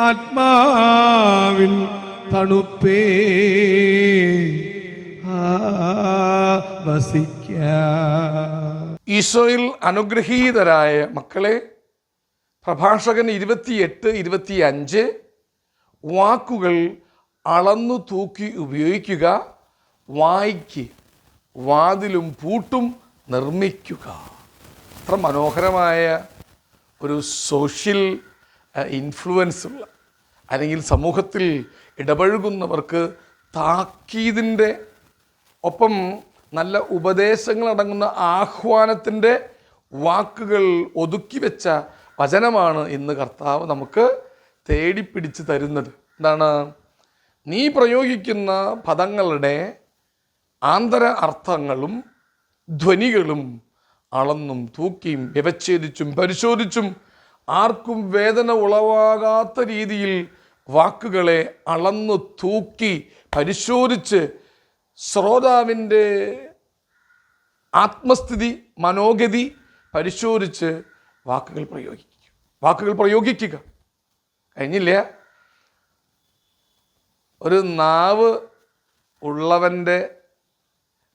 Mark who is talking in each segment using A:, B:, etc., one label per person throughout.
A: ആത്മാവിൻ തണുപ്പേ. വസിക്ക.
B: ഈശോയിൽ അനുഗ്രഹീതരായ മക്കളെ പ്രഭാഷകൻ ഇരുപത്തിയെട്ട് ഇരുപത്തിയഞ്ച് വാക്കുകൾ അളന്നു തൂക്കി ഉപയോഗിക്കുക വായിക്ക് വാതിലും പൂട്ടും നിർമ്മിക്കുക. അത്ര മനോഹരമായ ഒരു സോഷ്യൽ ഇൻഫ്ലുവൻസ് ഉള്ള അല്ലെങ്കിൽ സമൂഹത്തിൽ ഇടപഴകുന്നവർക്ക് താക്കീതിന്റെ ഒപ്പം നല്ല ഉപദേശങ്ങളടങ്ങുന്ന ആഹ്വാനത്തിന്റെ വാക്കുകൾ ഒതുക്കി വെച്ച വചനമാണ് ഇന്ന് കർത്താവ് നമുക്ക് തേടിപ്പിടിച്ച് തരുന്നത്. എന്താണ്? നീ പ്രയോഗിക്കുന്ന പദങ്ങളുടെ ആന്തര അർത്ഥങ്ങളും ധ്വനികളും അളന്നും തൂക്കിയും വ്യവച്ഛേദിച്ചും പരിശോധിച്ചും ആർക്കും വേദന ഉളവാകാത്ത രീതിയിൽ വാക്കുകളെ അളന്നു തൂക്കി പരിശോധിച്ച് ശ്രോതാവിന്റെ ആത്മസ്ഥിതി മനോഗതി പരിശോധിച്ച് വാക്കുകൾ പ്രയോഗിക്കുക. വാക്കുകൾ പ്രയോഗിക്കുക. കഴിഞ്ഞില്ല? ഒരു നാവ് ഉള്ളവന്റെ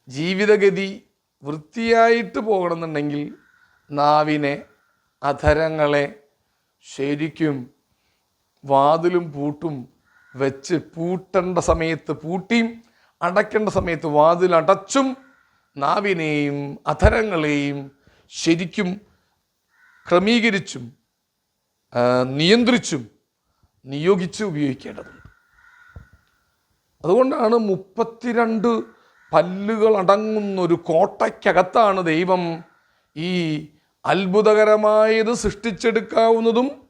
B: ജീവിതഗതി വൃത്തിയായിട്ട് പോകണമെന്നുണ്ടെങ്കിൽ നാവിനെ അധരങ്ങളെ ശരിക്കും വാതിലും പൂട്ടും വെച്ച് പൂട്ടേണ്ട സമയത്ത് പൂട്ടിയും അടയ്ക്കേണ്ട സമയത്ത് വാതിൽ അടച്ചും നാവിനെയും അധരങ്ങളെയും ശരിക്കും ക്രമീകരിച്ചും നിയന്ത്രിച്ചും നിയോഗിച്ച് ഉപയോഗിക്കേണ്ടതുണ്ട്. അതുകൊണ്ടാണ് മുപ്പത്തിരണ്ട് പല്ലുകൾ അടങ്ങുന്ന ഒരു കോട്ടയ്ക്കകത്താണ് ദൈവം ഈ അത്ഭുതകരമായത് സൃഷ്ടിച്ചെടുക്കാവുന്നതും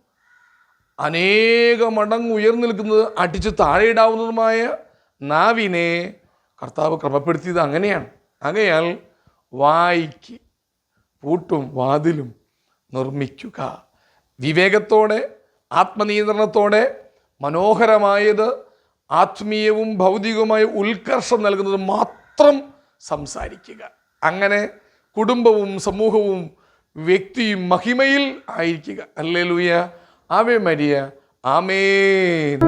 B: അനേക മടങ്ങ് ഉയർന്നു നിൽക്കുന്നത് അടിച്ച് താഴെയിടാവുന്നതുമായ നാവിനെ കർത്താവ് ക്രമപ്പെടുത്തിയത് അങ്ങനെയാണ്. അങ്ങയാൽ വായിക്ക് പൂട്ടും വാതിലും നിർമ്മിക്കുക. വിവേകത്തോടെ ആത്മനിയന്ത്രണത്തോടെ മനോഹരമായത് ആത്മീയവും ഭൗതികവുമായ ഉത്കർഷം നൽകുന്നത് മാത്രം സംസാരിക്കുക. അങ്ങനെ കുടുംബവും സമൂഹവും വ്യക്തിയും മഹിമയിൽ ആയിരിക്കുക. അല്ലേ ലൂയ ആവേ മരിയ. ആമേൻ.